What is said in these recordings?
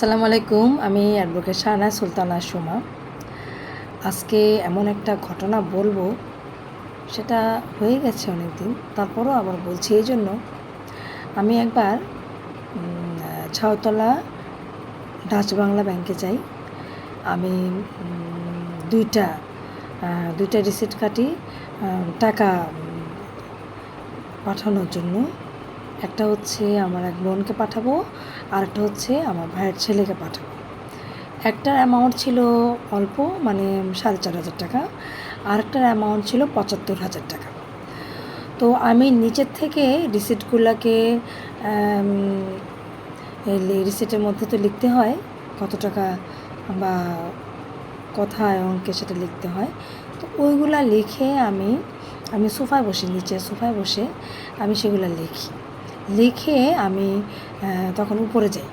আসসালামু আলাইকুম, আমি অ্যাডভোকেট শাহনা সুলতানা সুমা। আজকে এমন একটা ঘটনা বলব, সেটা হয়ে গেছে অনেক দিন তারপরও আবার বলছি এই জন্য। আমি একবার ছাউতলা ডাচ বাংলা ব্যাংকে যাই। আমি দুইটা দুইটা রিসিট কাটি টাকা পাঠানোর জন্য একটা হচ্ছে আমার এক বোনকে পাঠাবো, আর একটা হচ্ছে আমার ভাইয়ের ছেলেকে পাঠাবো। একটার অ্যামাউন্ট ছিল অল্প মানে সাড়ে চার হাজার টাকা আরেকটার অ্যামাউন্ট ছিল পঁচাত্তর হাজার টাকা। তো আমি নিচের থেকে রিসিটগুলোকে রিসিটের মধ্যে তো লিখতে হয়, কত টাকা বা কোথায় অঙ্কে সেটা লিখতে হয়। তো ওইগুলা লিখে আমি আমি সোফায় বসে, নিচে সোফায় বসে আমি সেগুলো লিখি। লিখে আমি তখন উপরে যাই।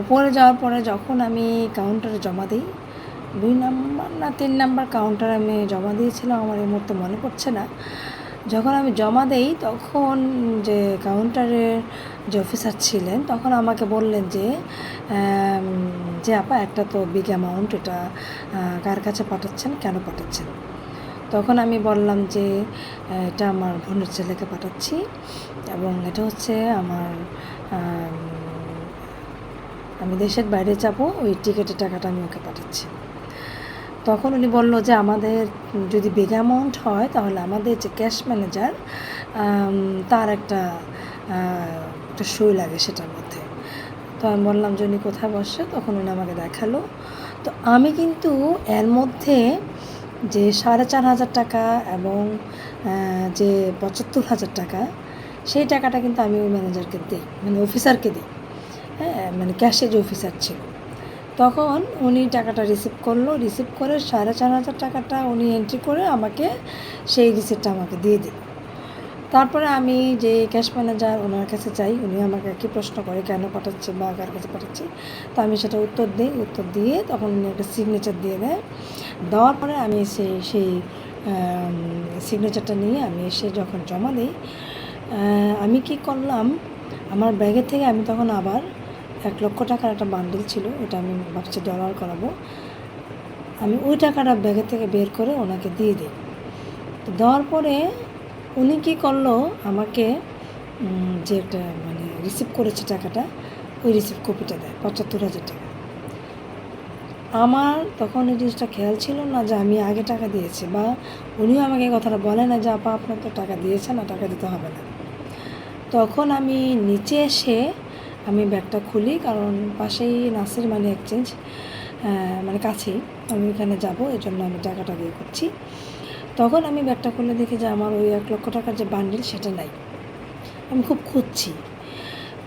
উপরে যাওয়ার পরে যখন আমি কাউন্টারে জমা দিই, দুই নাম্বার না তিন নাম্বার কাউন্টারে আমি জমা দিয়েছিলাম, আমার এই মুহূর্তে মনে পড়ছে না। যখন আমি জমা দেই, তখন যে কাউন্টারের যে অফিসার ছিলেন, তখন আমাকে বললেন যে যে আপা, একটা তো বিগ অ্যামাউন্ট এটা কার কাছে পাঠাচ্ছেন, কেন পাঠাচ্ছেন? তখন আমি বললাম যে এটা আমার বোনের ছেলেকে পাঠাচ্ছি এবং এটা হচ্ছে আমার, আমি দেশের বাইরে যাব, ওই টিকিটের টাকাটা আমি ওকে পাঠাচ্ছি। তখন উনি বলল যে, আমাদের যদি বিগ অ্যামাউন্ট হয়, তাহলে আমাদের যে ক্যাশ ম্যানেজার তার একটা একটা সই লাগে সেটার মধ্যে। তো আমি বললাম যে, উনি কোথায় বসে? তখন উনি আমাকে দেখাল। তো আমি কিন্তু এর মধ্যে যে সাড়ে চার হাজার টাকা এবং যে পঁচাত্তর হাজার টাকা, সেই টাকাটা কিন্তু আমি ওই ম্যানেজারকে দিই মানে অফিসারকে দিই। হ্যাঁ মানে ক্যাশে যে অফিসার ছিল। তখন উনি টাকাটা রিসিভ করল রিসিভ করে সাড়ে চার হাজার টাকাটা উনি এন্ট্রি করে আমাকে সেই রিসিপ্টটা আমাকে দিয়ে দিল। তারপরে আমি যে ক্যাশ ম্যানেজার ওনার কাছে যাই, উনি আমাকে কি প্রশ্ন করে, কেন পাঠাচ্ছে বা কার কাছে পাঠাচ্ছি, তো আমি সেটা উত্তর দিই। উত্তর দিয়ে তখন উনি একটা সিগনেচার দিয়ে দেয়। দেওয়ার পরে আমি সেই সেই সিগনেচারটা নিয়ে আমি এসে যখন জমা দিই আমি কি করলাম, আমার ব্যাগের থেকে আমি তখন আবার এক লক্ষ টাকার একটা বান্ডিল ছিল ওটা আমি ভাবছি ডলার করাবো। আমি ওই টাকাটা ব্যাগের থেকে বের করে ওনাকে দিয়ে দিই। তো দেওয়ার পরে উনি কী করল, আমাকে যে একটা মানে রিসিভ করেছে টাকাটা, ওই রিসিভ কপিটা দেয়, পঁচাত্তর হাজার টাকা। আমার তখন এই জিনিসটা খেয়াল ছিল না যে আমি আগে টাকা দিয়েছি বা উনিও আমাকে কথাটা বলে না যে, আপা আপনার তো টাকা দিয়েছে না, টাকা দিতে হবে না। তখন আমি নিচে এসে আমি ব্যাগটা খুলি, কারণ পাশেই নাসির মানে এক্সচেঞ্জ মানে কাছেই। আমি ওখানে যাব, এই জন্য আমি টাকাটা দিয়ে করছি তখন আমি ব্যাগটা খুলে দেখি যে, আমার ওই এক লক্ষ টাকার যে বান্ডিল সেটা নাই। আমি খুব খুঁজছি।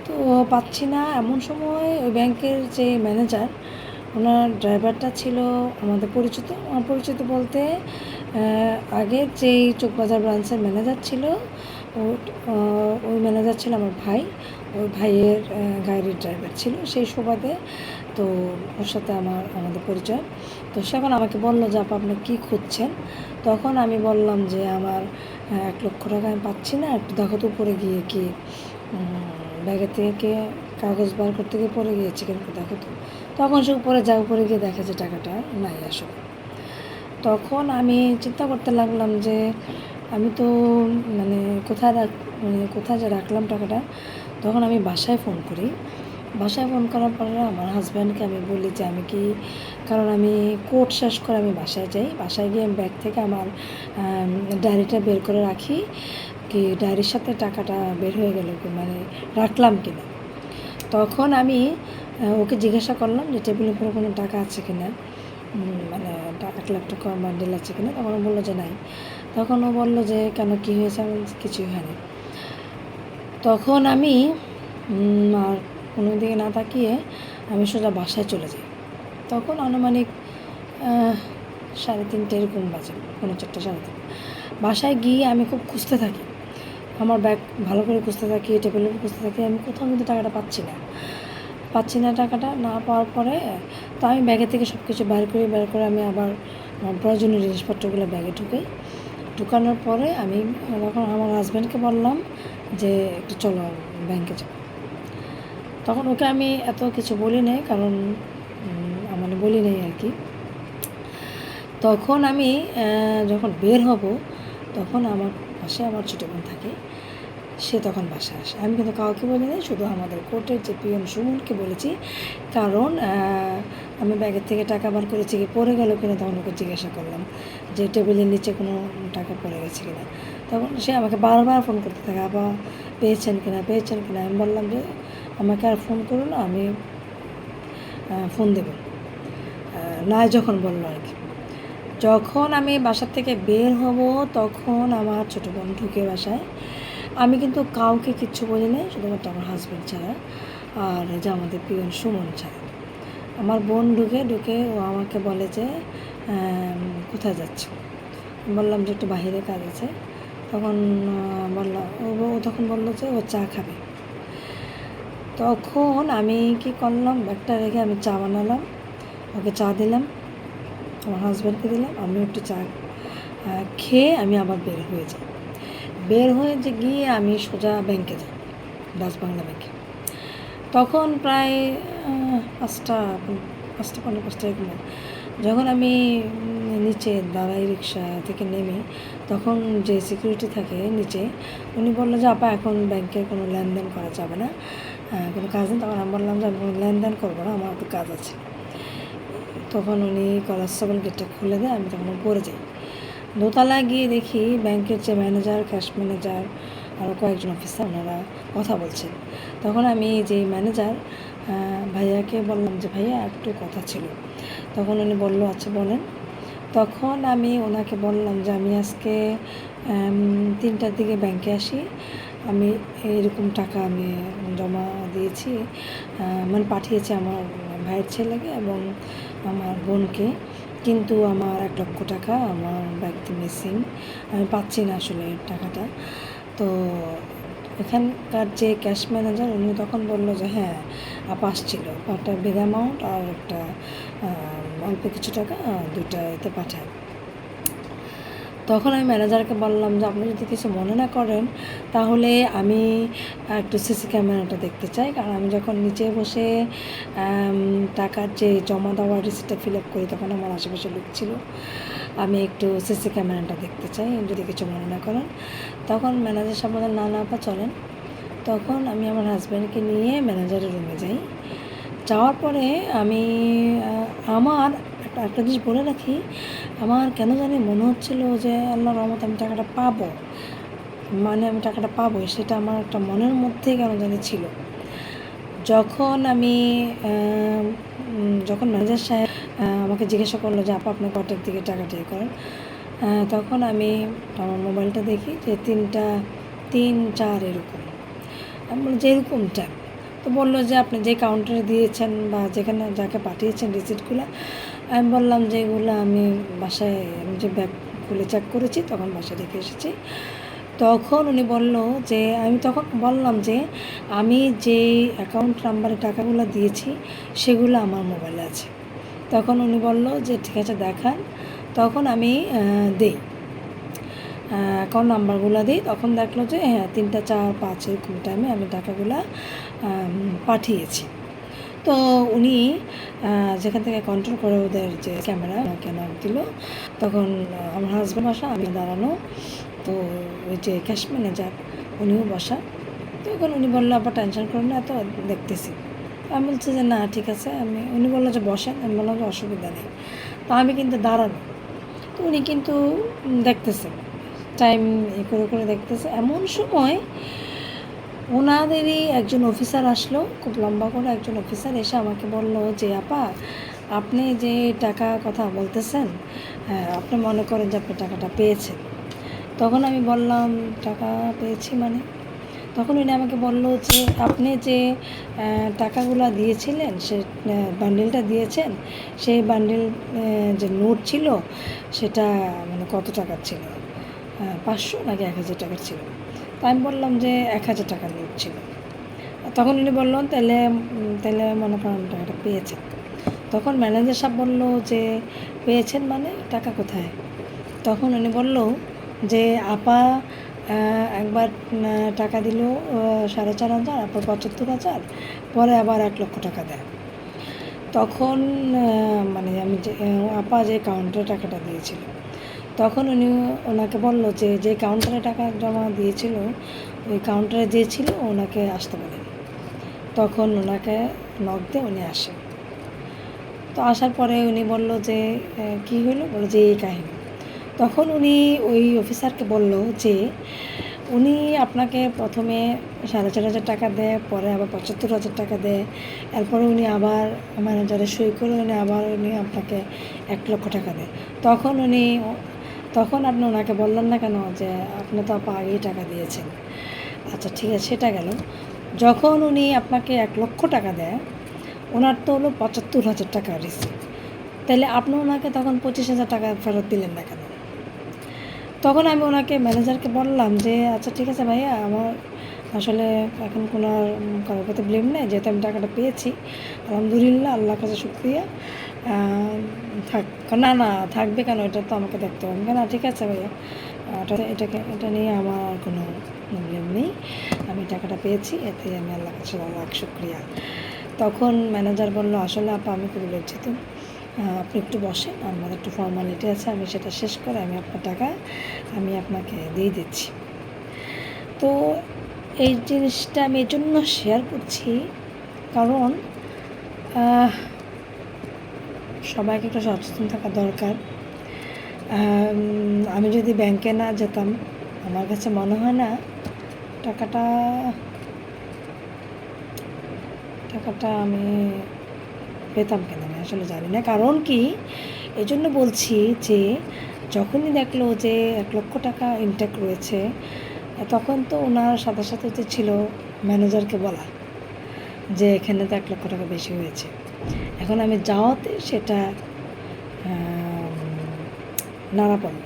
তো পাচ্ছি না। এমন সময় ওই ব্যাংকের যে ম্যানেজার ওনার ড্রাইভারটা ছিল আমাদের পরিচিত। আমার পরিচিত বলতে আগের যেই চোখবাজার ব্রাঞ্চের ম্যানেজার ছিল ওই ম্যানেজার ছিল আমার ভাই। ওই ভাইয়ের গাড়ির ড্রাইভার ছিল সেই সুবাদে। তো ওর সাথে আমার, আমাদের পরিচয়। তো সে এখন আমাকে বলল যে, আপা, আপনি কী খুঁজছেন? তখন আমি বললাম যে, আমার এক লক্ষ টাকা আমি পাচ্ছি না। একটু দেখো তো উপরে গিয়ে কি ব্যাগের থেকে কাগজ বার করতে গিয়ে পড়ে গিয়েছে কিন্তু দেখো তো। তখন সে উপরে যা উপরে গিয়ে দেখে যে টাকাটা নাই আসলে। তখন আমি চিন্তা করতে লাগলাম যে আমি তো মানে কোথায় রাখ মানে কোথায় যে রাখলাম টাকাটা, তখন আমি বাসায় ফোন করি। বাসায় ফোন করার পরে আমার হাজব্যান্ডকে আমি বলি যে আমি কি, কারণ আমি কোর্ট শেষ করে আমি বাসায় যাই। বাসায় গিয়ে আমি ব্যাগ থেকে আমার ডায়েরিটা বের করে রাখি কি ডায়েরির সাথে টাকাটা বের হয়ে গেল কি মানে রাখলাম কিনা। তখন আমি ওকে জিজ্ঞাসা করলাম যে টেবিলের উপরে কোনো টাকা আছে কিনা। মানে এক লাখ টাকা বান্ডেল আছে কিনা। তখন বলল যে নাই। তখন ও বলল যে কেন, কী হয়েছে? আমি কিছুই হয়নি। তখন আমি আর কোনো দিকে না তাকিয়ে আমি সোজা বাসায় চলে যাই। তখন আনুমানিক সাড়ে তিনটে এরকম বাজে কোনো চারটে, সাড়ে তিন বাসায় গিয়ে আমি খুব খুঁজতে থাকি। আমার ব্যাগ ভালো করে খুঁজতে থাকি টেবিলের খুঁজতে থাকি। আমি কোথাও কিন্তু টাকাটা পাচ্ছি না। পাচ্ছি না টাকাটা, না পাওয়ার পরে তো আমি ব্যাগে থেকে সব কিছু বের করি, বের করে আমি আবার প্রয়োজনীয় জিনিসপত্রগুলো ব্যাগে ঢুকাই ঢুকানোর পরে আমি তখন আমার হাজব্যান্ডকে বললাম যে একটু চলো ব্যাংকে যাও। তখন ওকে আমি এত কিছু বলি নাই, কারণ মানে বলি নাই আর কি। তখন আমি যখন বের হব, তখন আমার পাশে আমার ছোটো বোন থাকে। সে তখন বাসায় আসে। আমি কিন্তু কাউকে বলি নাই, শুধু আমাদের কোর্টের যে পিয়ন সুমনকে বলেছি। কারণ আমি ব্যাগের থেকে টাকা বার করেছি কি পড়ে গেল কিনা তখন ওকে জিজ্ঞাসা করলাম যে টেবিলের নিচে কোনো টাকা পড়ে গেছে কিনা। তখন সে আমাকে বারবার ফোন করতে থাকে আবার পেয়েছেন কিনা পেয়েছেন কিনা? আমি বললাম যে, আমাকে আর ফোন করুন আমি ফোন দেবো। না যখন বলল আর কি। যখন আমি বাসার থেকে বের হব, তখন আমার ছোটো বোন ঢুকে বাসায়। আমি কিন্তু কাউকে কিচ্ছু বলি নাই শুধুমাত্র আমার হাজব্যান্ড ছাড়া আর যে আমাদের পিয়ন সুমন ছাড়া। আমার বোন ঢুকে ঢুকে ও আমাকে বলে যে কোথায় যাচ্ছ? বললাম যে একটু বাইরে কাজ আছে। তখন আহ, বলল ও তখন বলল যে ও চা খাবে। তখন আমি কি করলাম ব্যাগটা রেখে আমি চা বানালাম ওকে চা দিলাম আমার হাজব্যান্ডকে দিলাম আমি একটু চা খেয়ে আমি আবার বের হয়ে যাই। বের হয়ে যে গিয়ে আমি সোজা ব্যাংকে যাই ডাচ বাংলা ব্যাংকে তখন প্রায় পাঁচটা পাঁচটা, পনেরো, পাঁচটা হবে। যখন আমি নিচে দাঁড়াই রিক্সা থেকে নেমে, তখন যে সিকিউরিটি থাকে নিচে, উনি বলল যে, আপা, এখন ব্যাংকের কোনো লেনদেন করা যাবে না। কোনো কাজ নেই। তখন আমি বললাম যে, আমি কোনো লেনদেন করব না, আমার একটু কাজ আছে। তখন উনি কলারসবল গেটটা খুলে দেয়, আমি তখন পড়ে যাই। দোতলায় গিয়ে দেখি ব্যাংকের যে ম্যানেজার, ক্যাশ ম্যানেজার আরও কয়েকজন অফিসার ওনারা কথা বলছেন। তখন আমি যে ম্যানেজার ভাইয়াকে বললাম যে, ভাইয়া, একটু কথা ছিল। তখন উনি বলল আচ্ছা বলেন। তখন আমি ওনাকে বললাম যে, আমি আজকে তিনটার দিকে ব্যাংকে আসি। আমি এরকম টাকা আমি জমা দিয়েছি মানে পাঠিয়েছি আমার ভাইয়ের ছেলেকে এবং আমার বোনকে। কিন্তু আমার এক লক্ষ টাকা আমার ব্যাগটি মিসিং আমি পাচ্ছি না আসলে টাকাটা। তো এখানকার যে ক্যাশ ম্যানেজার উনি তখন বলল যে হ্যাঁ পাস আসছিল। একটা বিগ অ্যামাউন্ট আর একটা অল্প কিছু টাকা দুটা এতে পাঠায়। তখন আমি ম্যানেজারকে বললাম যে, আপনি যদি কিছু মনে না করেন, তাহলে আমি একটু সিসি ক্যামেরাটা দেখতে চাই। কারণ আমি যখন নিচে বসে টাকার যে জমা দেওয়ার রিসিপ্টটা ফিল আপ করি, তখন আমার আশেপাশে লোক ছিল। আমি একটু সিসি ক্যামেরাটা দেখতে চাই, যদি কিছু মনে না করেন। তখন ম্যানেজার সাহেব না না পা চলেন। তখন আমি আমার হাজব্যান্ডকে নিয়ে ম্যানেজারের রুমে যাই। যাওয়ার পরে আমি আমার একটা জিনিস বলে রাখি, আমার কেন জানি মনে হচ্ছিল যে আল্লাহ রহমত আমি টাকাটা পাবো। মানে আমি টাকাটা পাবো সেটা আমার একটা মনের মধ্যেই কেন জানি ছিল। যখন আমি যখন ম্যানেজার সাহেব আমাকে জিজ্ঞাসা করল যে, আপা, আপনি কটার দিকে টাকাটা ইয়ে করেন? তখন আমি আমার মোবাইলটা দেখি যে, তিনটা, তিন, চার এরকম। আমি বলি যে এরকম টাইম তো বলল যে, আপনি যে কাউন্টারে দিয়েছেন বা যেখানে, যাকে পাঠিয়েছেন রিসিপ্টগুলো আমি বললাম যে এগুলো আমি বাসায়, আমি যে ব্যাগ খুলে চেক করেছি, তখন বাসায় রেখে এসেছি। তখন উনি বলল যে, আমি তখন বললাম যে, আমি যে অ্যাকাউন্ট নাম্বারে টাকাগুলো দিয়েছি, সেগুলো আমার মোবাইলে আছে। তখন উনি বলল যে, ঠিক আছে, দেখান। তখন আমি দিই। অ্যাকাউন্ট নাম্বারগুলো দিই। তখন দেখল যে হ্যাঁ তিনটা, চার, পাঁচ এরকম টাইমে আমি টাকাগুলো পাঠিয়েছি। তো উনি যেখান থেকে কন্ট্রোল করে ওদের যে ক্যামেরা কেন দিল। তখন আমার হাজব্যান্ড বসা, আমি দাঁড়ানো। তো ওই যে ক্যাশ ম্যানেজার উনিও বসা। তখন উনি বলল আবার টেনশন করুন না তো দেখতেছি। আমি বলছি যে, না, ঠিক আছে। আমি, উনি বলল যে, বসেন। আমি বললাম যে, অসুবিধা নেই। তা আমি কিন্তু দাঁড়ানো। তো উনি কিন্তু দেখতেছে। টাইম করে করে দেখতেছে। এমন সময় ওনাদেরই একজন অফিসার আসলো, খুব লম্বা করে একজন অফিসার এসে আমাকে বলল যে, আপা, আপনি যে টাকা কথা বলতেছেন আপনি মনে করেন যে আপনি টাকাটা পেয়েছেন। তখন আমি বললাম, টাকা পেয়েছি মানে? তখন উনি আমাকে বলল যে, আপনি যে টাকাগুলো দিয়েছিলেন, সে বান্ডিলটা দিয়েছেন, সেই বান্ডিল যে নোট ছিল, সেটা মানে কত টাকার ছিল? পাঁচশো নাকি এক হাজার টাকার ছিল? তা আমি বললাম যে এক হাজার টাকা নোট ছিল তখন উনি বললেন তাহলে তাহলে মনে করেন টাকাটা পেয়েছেন। তখন ম্যানেজার সাহেব বলল যে, পেয়েছেন মানে টাকা কোথায়? তখন উনি বলল যে, আপা একবার টাকা দিল সাড়ে চার হাজার তারপর পঁচাত্তর হাজার, পরে আবার এক লক্ষ টাকা দেয়। তখন মানে আমি যে আপা যে কাউন্টারে টাকাটা দিয়েছিল তখন উনি ওনাকে বলল যে যে কাউন্টারে টাকা জমা দিয়েছিল, ওই কাউন্টারে যে ছিল, ওনাকে আসতে বলেন তখন ওনাকে নক দিয়ে উনি আসে। তো আসার পরে উনি বলল যে কি হলো বলে যে, এই কাহিনী। তখন উনি ওই অফিসারকে বলল যে, উনি আপনাকে প্রথমে সাড়ে চার হাজার টাকা দেয়, পরে আবার পঁচাত্তর হাজার টাকা দেয়। এরপরে উনি আবার ম্যানেজারে সই করে উনি আবার উনি আপনাকে এক লক্ষ টাকা দেয়। তখন উনি তখন আপনি ওনাকে বললেন না কেন যে আপনি তো আপা আগেই টাকা দিয়েছেন? আচ্ছা ঠিক আছে, সেটা গেল। যখন উনি আপনাকে এক লক্ষ টাকা দেয়, ওনার তো হলো পঁচাত্তর হাজার টাকা রিসিভ তাহলে আপনি ওনাকে তখন পঁচিশ হাজার টাকা ফেরত দিলেন না কেন? তখন আমি ওনাকে ম্যানেজারকে বললাম যে আচ্ছা ঠিক আছে ভাইয়া, আমার আসলে এখন কোনো আর কারোর প্রতি ব্লেম নেই, যেহেতু আমি টাকাটা পেয়েছি। আলহামদুলিল্লাহ আল্লাহ কাছে শুক্রিয়া। থাক, না না, থাকবে কেন? এটা তো আমাকে দেখতে হবে। না ঠিক আছে ভাইয়া। এটা এটাকে, এটা নিয়ে আমার কোনো ব্লেম নেই। আমি টাকাটা পেয়েছি, এতে আমি আল্লাহ কাছে লাখ শুক্রিয়া। তখন ম্যানেজার বলল, আসলে আপা, আমি খুব লজ্জিত। আপনি একটু বসেন, আমার একটু ফর্মালিটি আছে, আমি সেটা শেষ করে আমি আপনার টাকা, আমি আপনাকে দিয়ে দিচ্ছি। তো এই জিনিসটা আমি এই জন্য শেয়ার করছি, কারণ সবাইকে একটু সচেতন থাকা দরকার। আমি যদি ব্যাংকে না যেতাম, আমার কাছে মনে হয় না টাকাটা টাকাটা আমি পেতাম কেন, আমি আসলে জানি না। কারণ কি? এই জন্য বলছি যে, যখনই দেখল যে এক লক্ষ টাকা ইনটেক রয়েছে, তখন তো ওনার সাথে সাথে তো ছিল ম্যানেজারকে বলা যে, এখানে তো এক লক্ষ টাকা বেশি হয়েছে। এখন আমি যাওয়াতে সেটা নাড়া পড়ল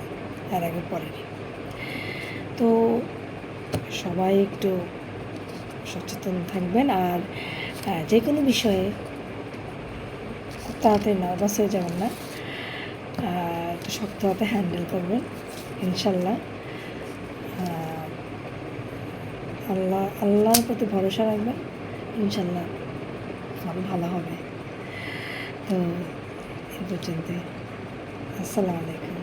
এর আগে পড়েনি। তো সবাই একটু সচেতন থাকবেন আর যে কোনো বিষয়ে তাড়াতাড়ি নার্ভাস হয়ে যাবেন না। একটু শক্ত হাতে হ্যান্ডেল করবেন, ইনশাল্লাহ। আল্লাহ, আল্লাহর প্রতি ভরসা রাখবেন, ইনশাল্লাহ ভালো হবে। তো এ পর্যন্ত আসসালামু আলাইকুম।